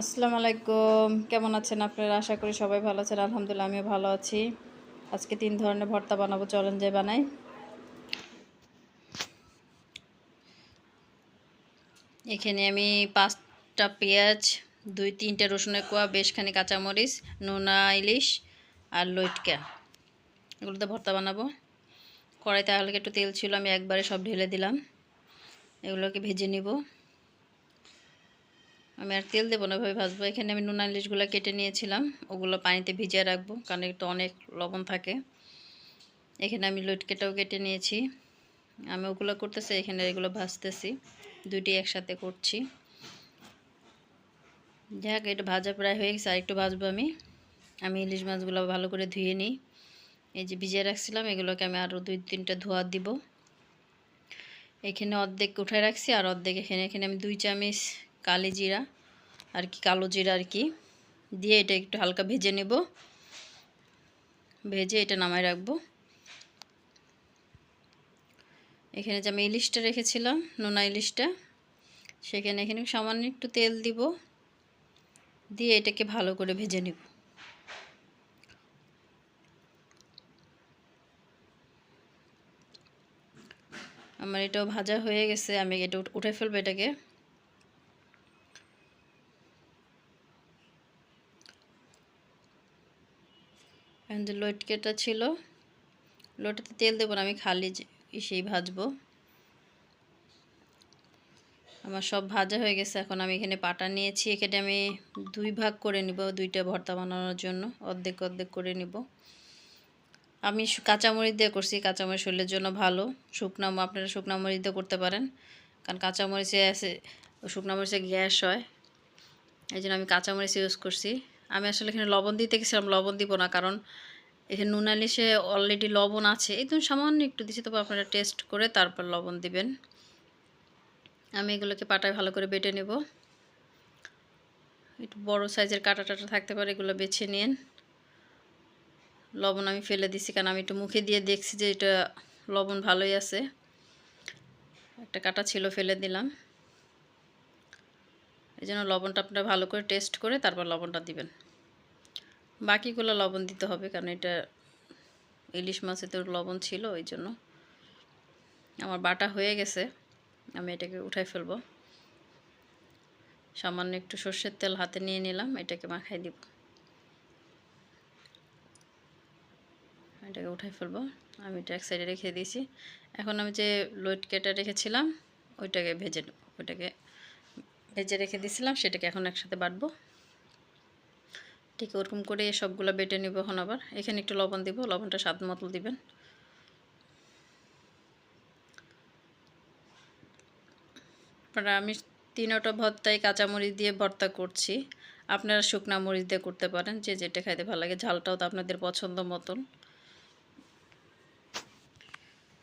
আসসালামু আলাইকুম। কেমন আছেন আপনারা? আশা করি সবাই ভালো আছেন। আলহামদুলিল্লাহ, আমিও ভালো আছি। আজকে তিন ধরনের ভর্তা বানাবো, চলেন যে বানাই। এখানে আমি পাঁচটা পেঁয়াজ, দুই তিনটে রসুনের কোয়া বেশখানি কাঁচামরিচ, নোনা ইলিশ আর লইটকা। এগুলোতে ভর্তা বানাবো। কড়াইতে হালকা একটু তেল ছিল, আমি একবারে সব ঢেলে দিলাম। এগুলোকে ভেজে নিব। আমি আর তেল দেবো না ভাবে ভাজবো। এখানে আমি নুন ইলিশগুলো কেটে নিয়েছিলাম। ওগুলো পানিতে ভিজিয়ে রাখব, কারণ একটু অনেক লবণ থাকে। এখানে আমি লটকেটাও কেটে নিয়েছি। আমি ওগুলো করতেছি, এখানে এগুলো ভাজতেছি। দুটি একসাথে করছি। যাক এটা ভাজা প্রায় হয়ে গেছে আর একটু ভাজবো আমি। আমি ইলিশ মাছগুলো ভালো করে ধুয়ে নিই। এই যে ভিজিয়ে রাখছিলাম, এগুলোকে আমি আরও দুই তিনটা ধোয়া দিব। এখানে অর্ধেক উঠে রাখছি, আর অর্ধেক এখানে এখানে আমি দুই চামচ কালি জিরা আর কি কালো জিরা আর কি। দিয়ে এটা একটু হালকা ভেজে নেব। ভেজে এটা নামায় রাখব। এখানে যে আমি ইলিশটা রেখেছিলাম, নোনা ইলিশটা, সেখানে এখানে সামান্য একটু তেল দিব। দিয়ে এটাকে ভালো করে ভেজে নেব। আমার এটাও ভাজা হয়ে গেছে, আমি এটা উঠে ফেলব এটাকে। এখন যে লটকেটা ছিল? লোটাতে তেল দেবো না, আমি খালি সেই ভাজবো। আমার সব ভাজা হয়ে গেছে, এখন আমি এখানে পাটা নিয়েছি। এখানে আমি দুই ভাগ করে নিব, দুইটা ভর্তা বানানোর জন্য। অর্ধেক অর্ধেক করে নিব। আমি কাঁচামরিচ দিয়ে করছি, কাঁচামরিচ শরীরের জন্য ভালো। শুকনা আপনারা শুকনা মরিচ দিয়ে করতে পারেন। কারণ কাঁচামরিচে আছে শুকনা মরিচে গ্যাস হয়। এই জন্য আমি কাঁচামরিচ ইউজ করছি। আমি আসলে এখানে লবণ দিতে গেছিলাম, লবণ দিব না কারণ এখানে নুন আলিশে অলরেডি লবণ আছে। এই একদম সামান্য একটু দিচ্ছি, তবে আপনারা টেস্ট করে তারপর লবণ দিবেন। আমি এগুলোকে পাটায় ভালো করে বেটে নেব। একটু বড় সাইজের কাটা টাটা থাকতে পারে, এগুলো বেছে নিন। লবণ আমি ফেলে দিছি কারণ আমি একটু মুখে দিয়ে দেখছি যে এটা লবণ ভালোই আছে। একটা কাটা ছিল, ফেলে দিলাম। এই জন্য লবণটা আপনারা ভালো করে টেস্ট করে তারপর লবণটা দিবেন। বাকিগুলো লবণ দিতে হবে, কারণ এটা ইলিশ মাছে তো লবণ ছিল, ওই জন্য। আমার বাটা হয়ে গেছে, আমি এটাকে উঠাই ফেলব। সামান্য একটু সর্ষের তেল হাতে নিয়ে নিলাম, এটাকে মাখাই দিব। এটাকে উঠাই ফেলব, আমি এটা এক সাইডে রেখে দিয়েছি। এখন আমি যে লোট কেটে রেখেছিলাম, ওইটাকে ভেজে নেব, ওইটাকে ভেজে রেখে দিয়েছিলাম সেটাকে এখন একসাথে বাটবো। ঠিক ওরকম করে সবগুলো বেটে নিব এখন আবার। এখানে একটু লবণ দিব, লবণটা স্বাদ মতো দিবেন। আপনারা, আমি তিনটা ভর্তায় কাঁচামরিচ দিয়ে ভর্তা করছি। আপনারা শুকনা মরিচ দিয়ে করতে পারেন, যে যেটা খাইতে ভালো লাগে। ঝালটাও তো আপনাদের পছন্দ মতন।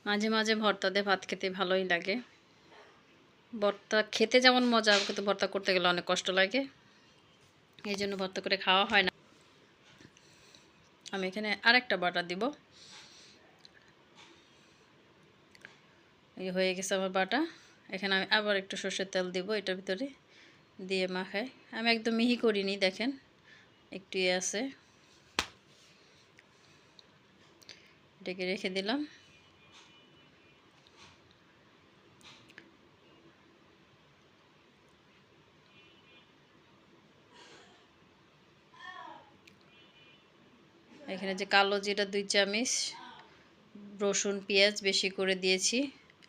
মাঝে মাঝে ভর্তা দিয়ে ভাত খেতে ভালোই লাগে। ভর্তা খেতে যেমন মজা, কিন্তু ভর্তা করতে গেলে অনেক কষ্ট লাগে। এই জন্য ভর্তা করে খাওয়া হয় না। আমি এখানে আরেকটা বাটা দিব। এই হয়ে গেছে আমার বাটা। এখানে আমি আবার একটু সর্ষের তেল দিব এটার ভিতরে দিয়ে মাখাই। আমি একদম মিহি করিনি, দেখেন। একটু আছে। এটাকে রেখে দিলাম। এখানে যে কালো জিরা দুই চামচ, রসুন, পেঁয়াজ বেশি করে দিয়েছি,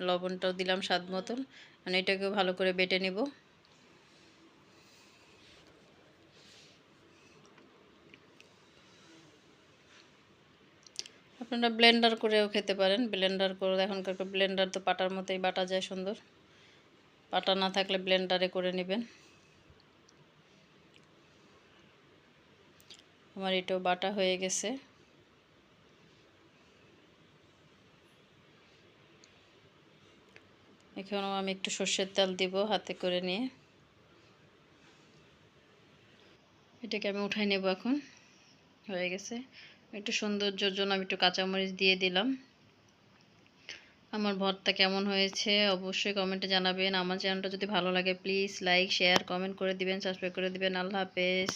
লবণটাও দিলাম স্বাদ মতন মানে এটাকেও ভালো করে বেটে নিব। আপনারা ব্লেন্ডার করেও খেতে পারেন, ব্লেন্ডার করে, এখনকার ব্লেন্ডার তো পাটার মতোই, বাটা যায় সুন্দর। পাটা না থাকলে ব্লেন্ডারে করে নেবেন। আমার এটাও বাটা হয়ে গেছে। এখানেও আমি একটু সর্ষের তেল দিব হাতে করে নিয়ে। এটাকে আমি উঠাই নেব এখন। হয়ে গেছে। একটু সৌন্দর্যর জন্য আমি একটু কাঁচামরিচ দিয়ে দিলাম। আমার ভর্তা কেমন হয়েছে অবশ্যই কমেন্টে জানাবেন। আমার চ্যানেলটা যদি ভালো লাগে প্লিজ লাইক শেয়ার কমেন্ট করে দিবেন সাবস্ক্রাইব করে দিবেন। আল্লাহ হাফেজ।